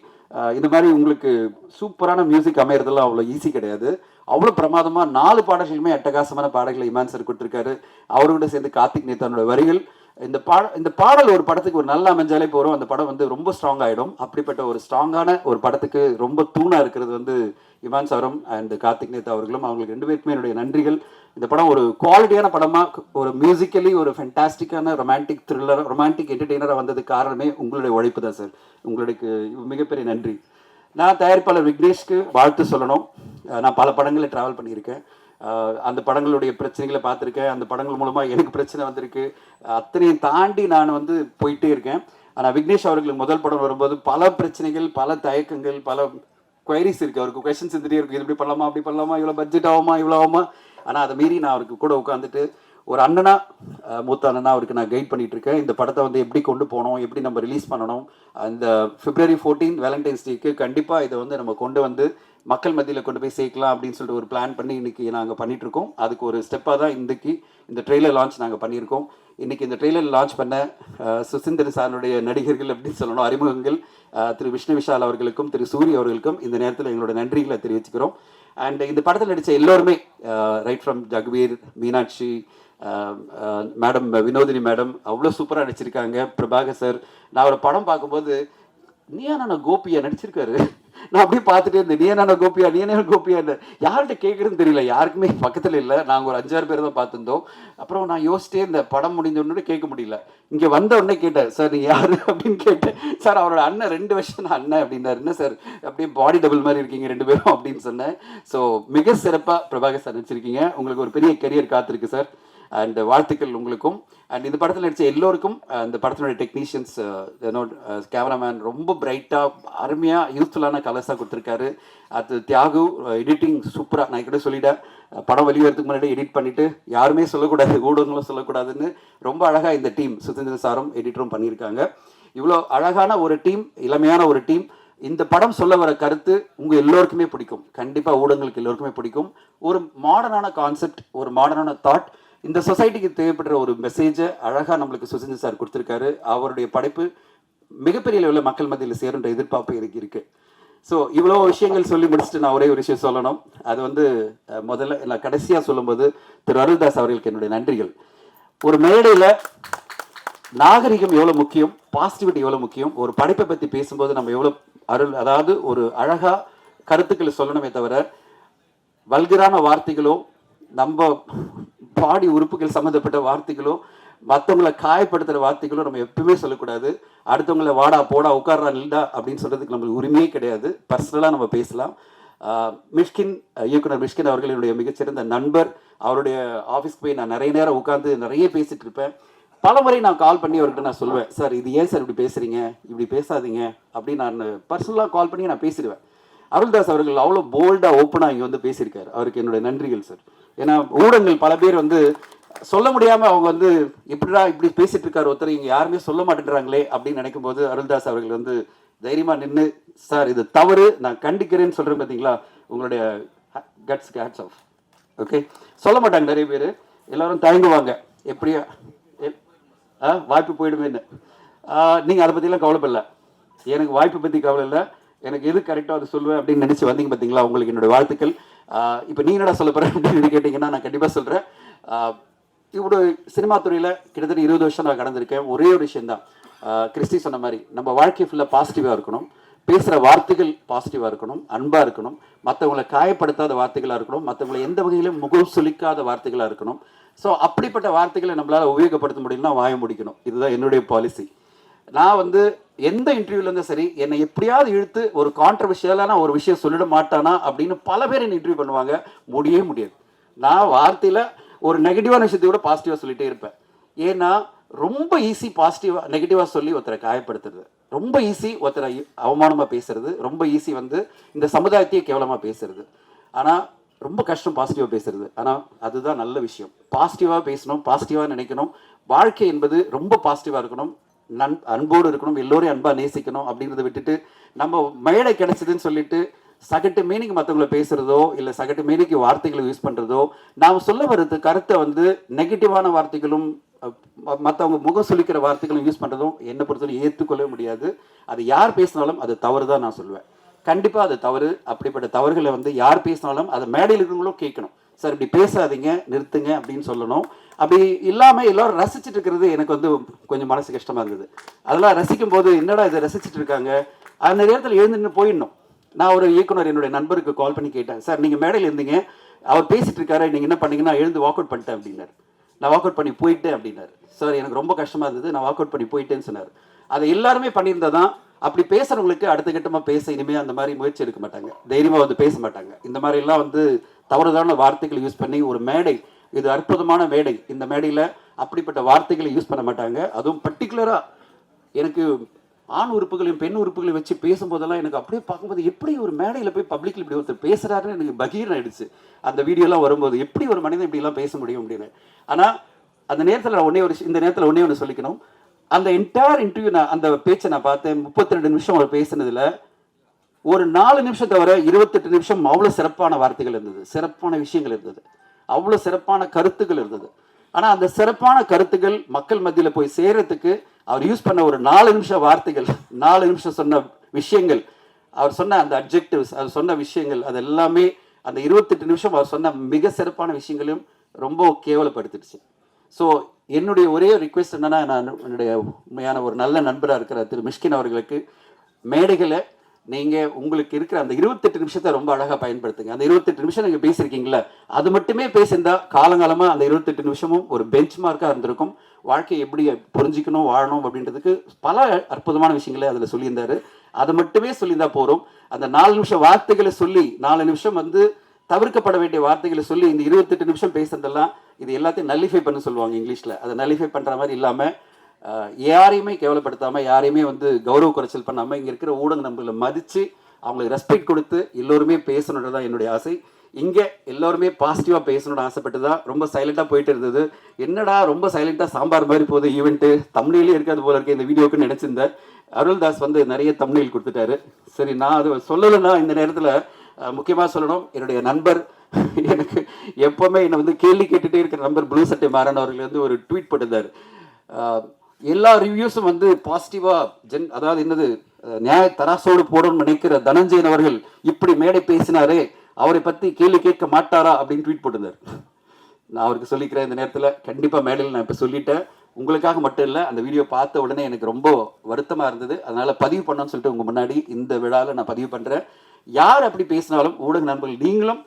இந்த மாதிரி உங்களுக்கு சூப்பரான மியூசிக் அமையறதெல்லாம் அவ்வளோ ஈஸி கிடையாது. அவ்வளோ பிரமாதமாக நாலு பாடல்களுமே அட்டகாசமான பாடல்களை இமான் சார் கொடுத்துருக்காரு. அவரோட சேர்ந்து கார்த்திக் நேத்தானோட வரிகள் இந்த பாட இந்த பாடல் ஒரு படத்துக்கு ஒரு நல்ல அமைஞ்சாலே போகிறோம் அந்த படம் வந்து ரொம்ப ஸ்ட்ராங் ஆகிடும் அப்படிப்பட்ட ஒரு ஸ்ட்ராங்கான ஒரு படத்துக்கு ரொம்ப தூணாக இருக்கிறது வந்து இமான் சவரம் அண்ட் கார்த்திக் நேதா அவர்களும் அவங்களுக்கு ரெண்டு பேருக்குமே என்னுடைய நன்றிகள். இந்த படம் ஒரு குவாலிட்டியான படமாக ஒரு மியூசிக்கலி ஒரு ஃபென்டாஸ்டிக்கான ரொமான்டிக் த்ரில்லர் ரொமான்டிக் என்டர்டெய்னராக வந்ததுக்கு காரணமே உங்களுடைய உழைப்பு தான் சார் உங்களுக்கு மிகப்பெரிய நன்றி. நான் தயாரிப்பாளர் விக்னேஷ்க்கு வாழ்த்து சொல்லணும். நான் பல படங்களில் ட்ராவல் பண்ணியிருக்கேன். அந்த படங்களுடைய பிரச்சனைகளை பார்த்துருக்கேன். அந்த படங்கள் மூலமாக எனக்கு பிரச்சனை வந்திருக்கு. அத்தனையும் தாண்டி நான் வந்து போயிட்டே இருக்கேன். ஆனால் விக்னேஷ் அவர்களுக்கு முதல் படம் வரும்போது பல பிரச்சனைகள் பல தயக்கங்கள் பல குவைரிஸ் இருக்குது அவருக்கு கொஷின்ஸ் இருந்துட்டே இருக்குது இது இப்படி பண்ணலாமா அப்படி பண்ணலாமா இவ்வளோ பட்ஜெட் ஆகுமா இவ்வளோ ஆகுமா? ஆனால் அதை மீறி நான் அவருக்கு கூட உட்காந்துட்டு ஒரு அண்ணனா மூத்த அண்ணனா அவருக்கு நான் கைட் பண்ணிட்டு இருக்கேன். இந்த படத்தை வந்து எப்படி கொண்டு போகணும் எப்படி நம்ம ரிலீஸ் பண்ணணும் அந்த பிப்ரவரி ஃபோர்டீன் வேலண்டைன்ஸ் டேக்கு கண்டிப்பாக இதை வந்து நம்ம கொண்டு வந்து மக்கள் மத்தியில் கொண்டு போய் சேர்க்கலாம் அப்படின்னு சொல்லிட்டு ஒரு பிளான் பண்ணி இன்றைக்கி நாங்கள் பண்ணிகிட்ருக்கோம் அதுக்கு ஒரு ஸ்டெப்பாக தான் இன்றைக்கி இந்த ட்ரெய்லர் லான்ச் நாங்கள் பண்ணியிருக்கோம். இன்றைக்கி இந்த ட்ரெய்லர் லான்ச் பண்ண சுசிந்தர் சாருடைய நடிகர்கள் அப்படின்னு சொல்லணும் அறிமுகங்கள் திரு விஷ்ணு விஷால் அவர்களுக்கும் திரு சூரி அவர்களுக்கும் இந்த நேரத்தில் எங்களோட நன்றிகளை தெரிவிச்சுக்கிறோம். அண்ட் இந்த படத்தில் நடித்த எல்லோருமே right from Jagveer Meenakshi madam Vinodhini madam அவ்வளோ சூப்பராக நடிச்சிருக்காங்க. பிரபாகர் சார் நான் ஒரு படம் பார்க்கும்போது நீயா நான் கோபியா நடிச்சிருக்காரு? நான் அப்படியே பார்த்துட்டே இருந்தேன். நீ என்ன கோபியா? நீ என்ன கோபியா யார்கிட்ட கேட்குறதுன்னு தெரியல. யாருக்குமே பக்கத்தில் இல்லை. நாங்கள் ஒரு அஞ்சாறு பேர் தான் பார்த்துருந்தோம். அப்புறம் நான் யோசிச்சிட்டே இந்த படம் முடிஞ்ச உடனே கேட்க முடியல. இங்கே வந்த உடனே கேட்டேன் சார் நீ யார்? அப்படின்னு கேட்டேன். சார் அவரோட அண்ணன் ரெண்டு வருஷம் நான் அண்ணன் அப்படின்னாரு. என்ன சார்? அப்படியே பாடி டபுள் மாதிரி இருக்கீங்க ரெண்டு பேரும் அப்படின்னு சொன்னேன். ஸோ மிக சிறப்பாக பிரபாகர் சார் நினச்சிருக்கீங்க உங்களுக்கு ஒரு பெரிய கெரியர் காத்திருக்கு சார். அண்ட் வாழ்த்துக்கள் உங்களுக்கும். அண்ட் இந்த படத்தில் நடித்த எல்லோருக்கும் uh, இந்த படத்தினுடைய டெக்னீஷியன்ஸ் கேமராமேன் uh, uh, ரொம்ப பிரைட்டாக அருமையாக யூஸ்ஃபுல்லான கலர்ஸாக கொடுத்துருக்காரு. அது தியாகு எடிட்டிங் சூப்பராக நான் கூட சொல்லிட்டேன். படம் வெளிவரத்துக்கு முன்னாடி எடிட் பண்ணிவிட்டு யாருமே சொல்லக்கூடாது ஊடகங்களும் சொல்லக்கூடாதுன்னு ரொம்ப அழகாக இந்த டீம் சுதந்திர சாரும் எடிட்டரும் பண்ணியிருக்காங்க இவ்வளோ அழகான ஒரு டீம் இளமையான ஒரு டீம் இந்த படம் சொல்ல வர கருத்து உங்கள் எல்லோருக்குமே பிடிக்கும். கண்டிப்பாக ஊடகங்களுக்கு எல்லோருக்குமே பிடிக்கும். ஒரு மாடர்னான கான்செப்ட் ஒரு மாடர்னான தாட் இந்த சொசைட்டிக்கு தேவைப்படுற ஒரு மெசேஜை அழகாக நம்மளுக்கு சுசிந்தி சார் கொடுத்துருக்காரு. அவருடைய படைப்பு மிகப்பெரிய லெவலில் மக்கள் மத்தியில் சேருன்ற எதிர்பார்ப்பு எனக்கு இருக்கு. ஸோ இவ்வளோ விஷயங்கள் சொல்லி முடிச்சுட்டு நான் ஒரே ஒரு விஷயம் சொல்லணும். அது வந்து முதல்ல நான் கடைசியாக சொல்லும்போது திரு அருள்தாஸ் அவர்களுக்கு என்னுடைய நன்றிகள். ஒரு மேடையில் நாகரிகம் எவ்வளோ முக்கியம் பாசிட்டிவிட்டி எவ்வளோ முக்கியம் ஒரு படைப்பை பற்றி பேசும்போது நம்ம எவ்வளோ அருள் அதாவது ஒரு அழகாக கருத்துக்களை சொல்லணுமே தவிர வல்கரான வார்த்தைகளோ நம்ம பாடி உறுப்புகள் சம்மந்தப்பட்ட வார்த்தைகளோ மற்றவங்களை காயப்படுத்துகிற வார்த்தைகளோ நம்ம எப்பவுமே சொல்லக்கூடாது. அடுத்தவங்களை வாடா போடா உட்கார்றா நில்டா அப்படின்னு சொல்கிறதுக்கு நம்மளுக்கு உரிமையே கிடையாது. பர்சனலாக நம்ம பேசலாம். மிஷ்கின் இயக்குனர் மிஷ்கின் அவர்கள் என்னுடைய மிகச்சிறந்த நண்பர். அவருடைய ஆஃபீஸ்க்கு போய் நான் நிறைய நேரம் உட்காந்து நிறைய பேசிகிட்டு இருப்பேன். பல முறை நான் கால் பண்ணி அவர்கிட்ட நான் சொல்லுவேன் சார் இது ஏன் சார் இப்படி பேசுகிறீங்க இப்படி பேசாதீங்க. அப்படின்னு நான் பர்சனலாக கால் பண்ணி நான் பேசிடுவேன். அருள்தாஸ் அவர்கள் அவ்வளோ போல்டாக ஓப்பனாக இங்கே வந்து பேசியிருக்காரு. அவருக்கு என்னுடைய நன்றிகள் சார் ஏன்னா ஊடகங்கள் பல பேர் வந்து சொல்ல முடியாமல் அவங்க வந்து இப்படிடா இப்படி பேசிட்டு இருக்காரு ஒருத்தர் இங்கே யாருமே சொல்ல மாட்டேன்றாங்களே அப்படின்னு நினைக்கும் போது அருள்தாஸ் அவர்கள் வந்து தைரியமாக நின்று சார் இது தவறு. நான் கண்டிக்கிறேன்னு சொல்கிறேன் பார்த்தீங்களா உங்களுடைய கட்ஸ் ஹேட்ஸ் ஆஃப் ஓகே சொல்ல மாட்டாங்க நிறைய பேர். எல்லாரும் தயங்குவாங்க. எப்படியா? ஆ, வாய்ப்பு போயிடுமேன்னு. நீங்கள் அதை பற்றிலாம் கவலைப்படல. எனக்கு வாய்ப்பு பற்றி கவலை இல்லை. எனக்கு எது கரெக்டாக அது சொல்லுவேன் அப்படின்னு நினச்சி வந்தீங்க பார்த்தீங்களா உங்களுக்கு என்னுடைய வாழ்த்துக்கள். இப்போ நீ என்னடா சொல்ல போகிறேன் அப்படின்னு கேட்டிங்கன்னா நான் கண்டிப்பாக சொல்கிறேன் இவ்வளோ சினிமா துறையில் கிட்டத்தட்ட இருபது வருஷம் நான் கடந்திருக்கேன். ஒரே ஒரு விஷயந்தான் கிறிஸ்டி சொன்ன மாதிரி நம்ம வாழ்க்கை ஃபுல்லாக பாசிட்டிவாக இருக்கணும். பேசுகிற வார்த்தைகள் பாசிட்டிவாக இருக்கணும். அன்பாக இருக்கணும். மற்றவங்களை காயப்படுத்தாத வார்த்தைகளாக இருக்கணும். மற்றவங்களை எந்த வகையிலும் முகம் சுளிக்காத வார்த்தைகளாக இருக்கணும். ஸோ அப்படிப்பட்ட வார்த்தைகளை நம்மளால் உபயோகப்படுத்த முடியும்னா வாய முடிக்கணும். இதுதான் என்னுடைய பாலிசி நான் வந்து எந்த இன்டர்வியூல சரி என்னை எப்படியாவது இழுத்து ஒரு கான்ட்ரவர்ஷியலான ஒரு விஷயம் சொல்லிட மாட்டானா அப்படின்னு பல பேர் என்ன இன்டர்வியூ பண்ணுவாங்க. முடியவே முடியாது. நான் வார்த்தையில் ஒரு நெகட்டிவான விஷயத்தையோட பாசிட்டிவாக சொல்லிகிட்டே இருப்பேன். ஏன்னா ரொம்ப ஈஸி பாசிட்டிவாக நெகட்டிவாக சொல்லி ஒருத்தரை காயப்படுத்துறது. ரொம்ப ஈஸி ஒருத்தரை அவமானமாக பேசுறது. ரொம்ப ஈஸி வந்து இந்த சமுதாயத்தையே கேவலமாக பேசுறது. ஆனால் ரொம்ப கஷ்டம் பாசிட்டிவாக பேசுறது. ஆனால் அதுதான் நல்ல விஷயம். பாசிட்டிவாக பேசணும் பாசிட்டிவாக நினைக்கணும். வாழ்க்கை என்பது ரொம்ப பாசிட்டிவாக இருக்கணும். நன் அன்போடு இருக்கணும் எல்லோரையும் அன்பாக நேசிக்கணும் அப்படிங்கிறத விட்டுட்டு நம்ம மேடை கிடைச்சதுன்னு சொல்லிட்டு சகட்டு மீனிங் மற்றவங்கள பேசுகிறதோ இல்லை சகட்டு மீனிக்கு வார்த்தைகளை யூஸ் பண்ணுறதோ நாம் சொல்ல வர்றது கருத்தை வந்து நெகட்டிவான வார்த்தைகளும் மற்றவங்க முகம் சொல்லிக்கிற வார்த்தைகளும் யூஸ் பண்ணுறதும் என்னை பொறுத்தவரை ஏற்றுக்கொள்ளவே முடியாது. அது யார் பேசினாலும் அது தவறு தான் நான் சொல்லுவேன். கண்டிப்பாக அது தவறு. அப்படிப்பட்ட தவறுகளை வந்து யார் பேசினாலும் அதை மேடையில் இருக்கிறவங்களும் கேட்கணும். சார் இப்படி பேசாதீங்க நிறுத்துங்க அப்படின்னு சொல்லணும். அப்படி இல்லாமல் எல்லோரும் ரசிச்சிட்டு இருக்கிறது எனக்கு வந்து கொஞ்சம் மனசு கஷ்டமாக இருந்தது. அதெல்லாம் ரசிக்கும் போது என்னடா இதை ரசிச்சுட்டு இருக்காங்க? அந்த நேரத்தில் எழுந்துன்னு போயிடணும். நான் ஒரு இயக்குனர் என்னுடைய நண்பருக்கு கால் பண்ணி கேட்டேன். சார் நீங்கள் மேடையில் இருந்தீங்க. அவர் பேசிகிட்டு இருக்காரு. நீங்கள் என்ன பண்ணீங்கன்னா எழுந்து வாக் அவுட் பண்ணிட்டேன் அப்படின்னாரு. நான் வாக் அவுட் பண்ணி போயிட்டேன் அப்படின்னாரு. சார் எனக்கு ரொம்ப கஷ்டமாக இருந்தது. நான் வாக் அவுட் பண்ணி போயிட்டேன்னு சொன்னார். அதை எல்லாருமே பண்ணியிருந்தால் தான் அப்படி பேசுகிறவங்களுக்கு அடுத்த கட்டமாக பேச இனிமேல் அந்த மாதிரி முயற்சி எடுக்க மாட்டாங்க. தைரியமாக வந்து பேச மாட்டாங்க. இந்த மாதிரிலாம் வந்து தவறுதான வார்த்தைகளை யூஸ் பண்ணி ஒரு மேடை இது அற்புதமான மேடை. இந்த மேடையில் அப்படிப்பட்ட வார்த்தைகளை யூஸ் பண்ண மாட்டாங்க. அதுவும் பர்டிகுலராக எனக்கு ஆண் உறுப்புகளையும் பெண் உறுப்புகளையும் வச்சு பேசும்போதெல்லாம் எனக்கு அப்படியே பார்க்கும்போது எப்படி ஒரு மேடையில் போய் பப்ளிக்கில் இப்படி ஒருத்தர் பேசுகிறாருன்னு எனக்கு பகீர் ஆயிடுச்சு. அந்த வீடியோலாம் வரும்போது எப்படி ஒரு மனிதன் இப்படிலாம் பேச முடியும் அப்படின்னு. ஆனால் அந்த நேரத்தில் நான் ஒரு இந்த நேரத்தில் ஒன்னே ஒன்று சொல்லிக்கணும். அந்த என்டையர் இன்டர்வியூ நான் அந்த பேச்சை நான் பார்த்தேன். முப்பத்தி ரெண்டு நிமிஷம் அவர் பேசினதில் ஒரு நாலு நிமிஷம் தவிர இருபத்தெட்டு நிமிஷம் அவ்வளோ சிறப்பான வார்த்தைகள் இருந்தது. சிறப்பான விஷயங்கள் இருந்தது. அவ்வளோ சிறப்பான கருத்துக்கள் இருந்தது. ஆனால் அந்த சிறப்பான கருத்துக்கள் மக்கள் மத்தியில் போய் சேர்கிறதுக்கு அவர் யூஸ் பண்ண ஒரு நாலு நிமிஷம் வார்த்தைகள் நாலு நிமிஷம் சொன்ன விஷயங்கள் அவர் சொன்ன அந்த அப்ஜெக்டிவ்ஸ் அவர் சொன்ன விஷயங்கள் அது எல்லாமே அந்த இருபத்தெட்டு நிமிஷம் அவர் சொன்ன மிக சிறப்பான விஷயங்களையும் ரொம்ப கேவலப்படுத்திடுச்சு. ஸோ என்னுடைய ஒரே ரிக்வெஸ்ட் என்னன்னா நான் என்னுடைய உண்மையான ஒரு நல்ல நண்பராக இருக்கிற திரு மிஷ்கின் அவர்களுக்கு மேடைகளை நீங்கள் உங்களுக்கு இருக்கிற அந்த இருபத்தெட்டு நிமிஷத்தை ரொம்ப அழகாக பயன்படுத்துங்க. அந்த இருபத்தெட்டு நிமிஷம் நீங்கள் பேசியிருக்கீங்களா அது மட்டுமே பேசியிருந்தா காலங்காலமாக அந்த இருபத்தெட்டு நிமிஷமும் ஒரு பெஞ்ச் மார்க்காக இருந்திருக்கும். வாழ்க்கையை எப்படி புரிஞ்சிக்கணும் வாழணும் அப்படின்றதுக்கு பல அற்புதமான விஷயங்களை அதில் சொல்லியிருந்தாரு. அதை மட்டுமே சொல்லியிருந்தா போகிறோம் அந்த நாலு நிமிஷம் வார்த்தைகளை சொல்லி நாலு நிமிஷம் வந்து தவிர்க்கப்பட வேண்டிய வார்த்தைகளை சொல்லி இந்த இருபத்தெட்டு நிமிஷம் பேசுறதெல்லாம் இது எல்லாத்தையும் நல்லிஃபை பண்ண சொல்லுவாங்க இங்கிலீஷில். அதை நல்லிஃபை பண்ணுற மாதிரி இல்லாமல் யாரையுமே கேவலப்படுத்தாமல் யாரையுமே வந்து கௌரவ குறைச்சல் பண்ணாமல் இங்கே இருக்கிற ஊடக நம்பர்களை மதித்து அவங்களுக்கு ரெஸ்பெக்ட் கொடுத்து எல்லோருமே பேசணுன்றது தான் என்னுடைய ஆசை. இங்கே எல்லோருமே பாசிட்டிவாக பேசணும்னு ஆசைப்பட்டு தான் ரொம்ப சைலண்ட்டாக போயிட்டு இருந்தது. என்னடா ரொம்ப சைலண்ட்டாக சாம்பார் மாதிரி போகுது ஈவெண்ட்டு தமிழிலே இருக்காது போல இருக்க இந்த வீடியோக்குன்னு நினச்சிருந்தேன். அருள்தாஸ் வந்து நிறைய தமிழில் கொடுத்துட்டாரு. சரி நான் அது சொல்லலைன்னா இந்த நேரத்தில் முக்கியமாக சொல்லணும் என்னுடைய நண்பர் எனக்கு எப்போவுமே என்னை வந்து கேள்வி கேட்டுகிட்டே இருக்கிற நண்பர் ப்ளூ சட்டை மாறன் அவர்கள் வந்து ஒரு ட்வீட் போட்டிருந்தார். எல்லா ரிவ்யூஸும் வந்து பாசிட்டிவாக ஜென் அதாவது என்னது நியாய தராசோடு போடணும்னு நினைக்கிற தனஞ்சயன் அவர்கள் இப்படி மேடை பேசினாரே அவரை பற்றி கேள்வி கேட்க மாட்டாரா அப்படின்னு ட்வீட் போட்டிருந்தார். நான் அவருக்கு சொல்லிக்கிறேன் இந்த நேரத்தில். கண்டிப்பாக மேடையில் நான் இப்போ சொல்லிட்டேன். உங்களுக்காக மட்டும் இல்லை அந்த வீடியோ பார்த்த உடனே எனக்கு ரொம்ப வருத்தமாக இருந்தது. அதனால் பதிவு பண்ணோன்னு சொல்லிட்டு உங்கள் முன்னாடி இந்த விழாவில் நான் பதிவு பண்ணுறேன் யார் அப்படி பேசினாலும் ஊடக நண்பர்கள் நீங்களும்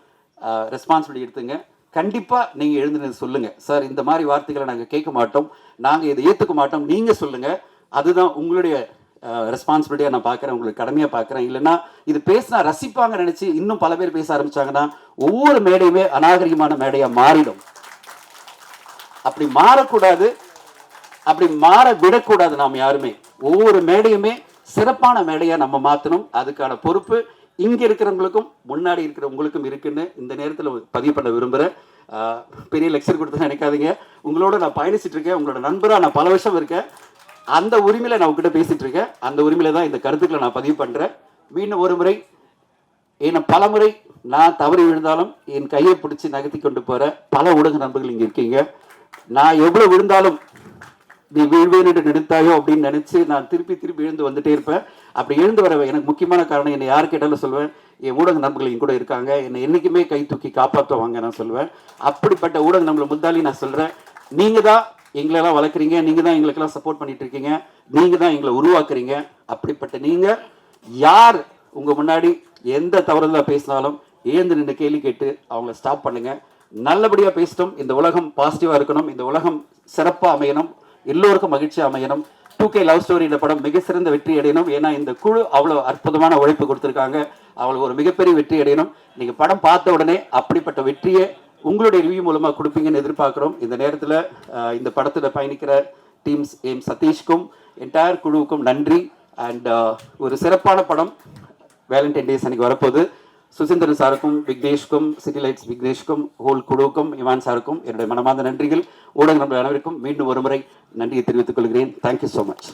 ரெஸ்பான்சிபிலிட்டி எடுத்துங்க. கண்டிப்பாக நீங்கள் எழுந்துனது சொல்லுங்கள் சார் இந்த மாதிரி வார்த்தைகளை நாங்கள் கேட்க மாட்டோம். நாங்கள் இதை ஏற்றுக்க மாட்டோம். நீங்கள் சொல்லுங்கள் அதுதான் உங்களுடைய ரெஸ்பான்சிபிலிட்டியாக நான் பார்க்குறேன் உங்களுக்கு கடமையாக பார்க்குறேன் இல்லைன்னா இது பேசினா ரசிப்பாங்க நினச்சி இன்னும் பல பேர் பேச ஆரம்பிச்சாங்கன்னா ஒவ்வொரு மேடையுமே அநாகரிகமான மேடையாக மாறிடும். அப்படி மாறக்கூடாது. அப்படி மாற விடக்கூடாது நாம் யாருமே. ஒவ்வொரு மேடையுமே சிறப்பான மேடையாக நம்ம மாற்றணும் அதுக்கான பொறுப்பு இங்கே இருக்கிறவங்களுக்கும் முன்னாடி இருக்கிற உங்களுக்கும் இருக்குன்னு இந்த நேரத்தில் பதிவு பண்ண விரும்புகிறேன் பெரிய லெக்சர் கொடுத்து நினைக்காதீங்க. உங்களோட நான் பயணிச்சிட்டு இருக்கேன். உங்களோட நண்பராக நான் பல வருஷம் இருக்கேன். அந்த உரிமையில் நான் உங்ககிட்ட பேசிகிட்டு இருக்கேன். அந்த உரிமையில தான் இந்த கருத்துக்களை நான் பதிவு பண்ணுறேன் மீண்டும் ஒரு முறை என்னை பலமுறை நான் தவறி விழுந்தாலும் என் கையை பிடிச்சி நகர்த்தி கொண்டு போகிற பல ஊடக நண்பர்கள் இங்கே இருக்கீங்க. நான் எவ்வளோ விழுந்தாலும் நீ வீழ்வேன் என்று நினைத்தாயோ அப்படின்னு நினைச்சு நான் திருப்பி திருப்பி எழுந்து வந்துட்டே இருப்பேன். அப்படி எழுந்து வர எனக்கு முக்கியமான காரணம் என்னை யார் கேட்டாலும் சொல்லுவேன். என் ஊடக நண்பர்கள் என் கூட இருக்காங்க. என்னை என்றைக்குமே கை தூக்கி காப்பாற்றுவாங்க நான் சொல்லுவேன். அப்படிப்பட்ட ஊடக நண்பர்கள் முந்தாலி நான் சொல்கிறேன் நீங்கள் தான் எங்களெல்லாம் வளர்க்குறீங்க. நீங்கள் தான் எங்களுக்கெல்லாம் சப்போர்ட் பண்ணிட்டு இருக்கீங்க. நீங்கள் தான் எங்களை உருவாக்குறீங்க. அப்படிப்பட்ட நீங்கள் யார் உங்கள் முன்னாடி எந்த தவறுதலாக பேசினாலும் ஏந்து நின்று கேள்வி கேட்டு அவங்கள ஸ்டாப் பண்ணுங்கள் நல்லபடியாக பேசிட்டோம். இந்த உலகம் பாசிட்டிவாக இருக்கணும். இந்த உலகம் சிறப்பாக அமையணும். எல்லோருக்கும் மகிழ்ச்சி அமையணும். டூ கே லவ் ஸ்டோரி இந்த படம் மிக சிறந்த வெற்றி அடையணும். ஏன்னா இந்த குழு அவ்வளோ அற்புதமான உழைப்பு கொடுத்துருக்காங்க. அவளுக்கு ஒரு மிகப்பெரிய வெற்றி அடையணும். நீங்கள் படம் பார்த்த உடனே அப்படிப்பட்ட வெற்றியை உங்களுடைய ரிவ்யூ மூலமாக கொடுப்பீங்கன்னு எதிர்பார்க்குறோம். இந்த நேரத்தில் இந்த படத்தில் பயணிக்கிற டீம்ஸ் எம் சதீஷ்க்கும் என்டையர் குழுவுக்கும் நன்றி. அண்ட் ஒரு சிறப்பான படம். வேலண்டைன் டேஸ் அன்னைக்கு வரப்போகுது. சுசீந்திரன் சாருக்கும் விக்னேஷ்க்கும் சிட்டி லைட்ஸ் விக்னேஷ்க்கும் ஹோல் குழுவுக்கும் இவான் சாருக்கும் என்னுடைய மனமார்ந்த நன்றிகள். ஊடக நண்பர்கள் அனைவருக்கும் மீண்டும் ஒருமுறை நன்றியை தெரிவித்துக் கொள்கிறேன். Thank you so much